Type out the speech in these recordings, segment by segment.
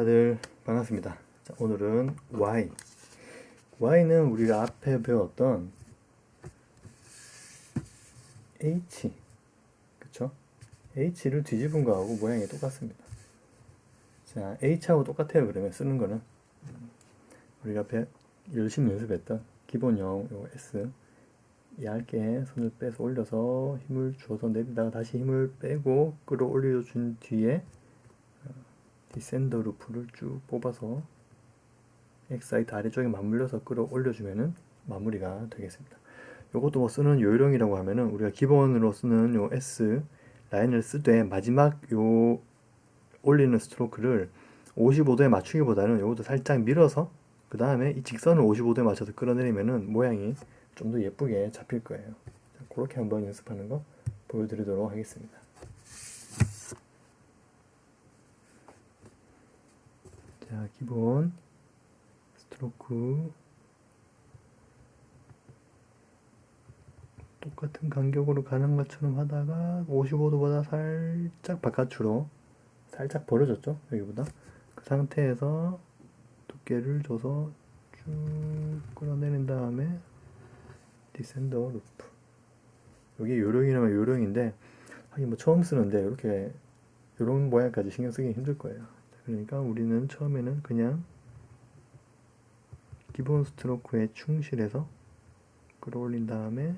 다들 반갑습니다. 자, 오늘은 Y. Y는 우리가 앞에 배웠던 H. 그쵸? H를 뒤집은 거하고 모양이 똑같습니다. 자, H하고 똑같아요. 그러면 쓰는 거는. 우리가 배, 열심히 연습했던 기본형 요 S. 얇게 손을 빼서 올려서 힘을 줘서 내리다가 다시 힘을 빼고 끌어올려 준 뒤에 디센더 루프를 쭉 뽑아서 엑사이트 아래쪽에 맞물려서 끌어올려주면은 마무리가 되겠습니다. 요것도 뭐 쓰는 요령이라고 하면은 우리가 기본으로 쓰는 요 S 라인을 쓰되 마지막 요 올리는 스트로크를 55도에 맞추기보다는 요것도 살짝 밀어서 그 다음에 이 직선을 55도에 맞춰서 끌어내리면은 모양이 좀 더 예쁘게 잡힐 거예요. 자, 그렇게 한번 연습하는 거 보여드리도록 하겠습니다. 자, 기본. 스트로크. 똑같은 간격으로 가는 것처럼 하다가 55도보다 살짝 바깥으로 살짝 벌어졌죠 여기보다. 그 상태에서 두께를 줘서 쭉 끌어내린 다음에 디센더 루프. 여기 요령이라면 요령인데 하긴 뭐 처음 쓰는데 이렇게 이런 모양까지 신경 쓰기 힘들 거예요 그러니까 우리는 처음에는 그냥 기본 스트로크에 충실해서 끌어올린 다음에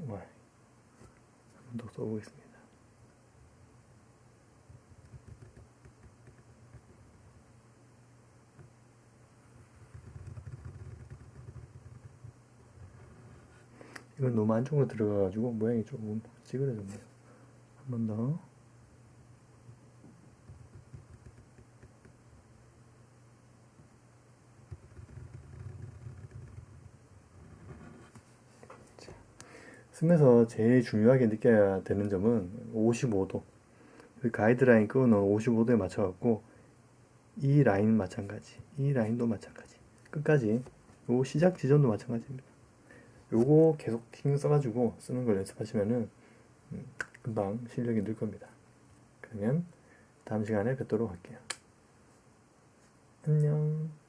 Y 한번 더 써보겠습니다. 이건 너무 안쪽으로 들어가가지고 모양이 조금 찌그러졌네요. 한 번 더. 자, 쓰면서 제일 중요하게 느껴야 되는 점은 55도. 그 가이드라인 끄는 55도에 맞춰갖고 이 라인 마찬가지, 이 라인도 마찬가지. 끝까지 요 시작 지점도 마찬가지입니다. 요거 계속 신경 써가지고 쓰는 걸 연습하시면은 음, 금방 실력이 늘 겁니다. 그러면 다음 시간에 뵙도록 할게요. 안녕.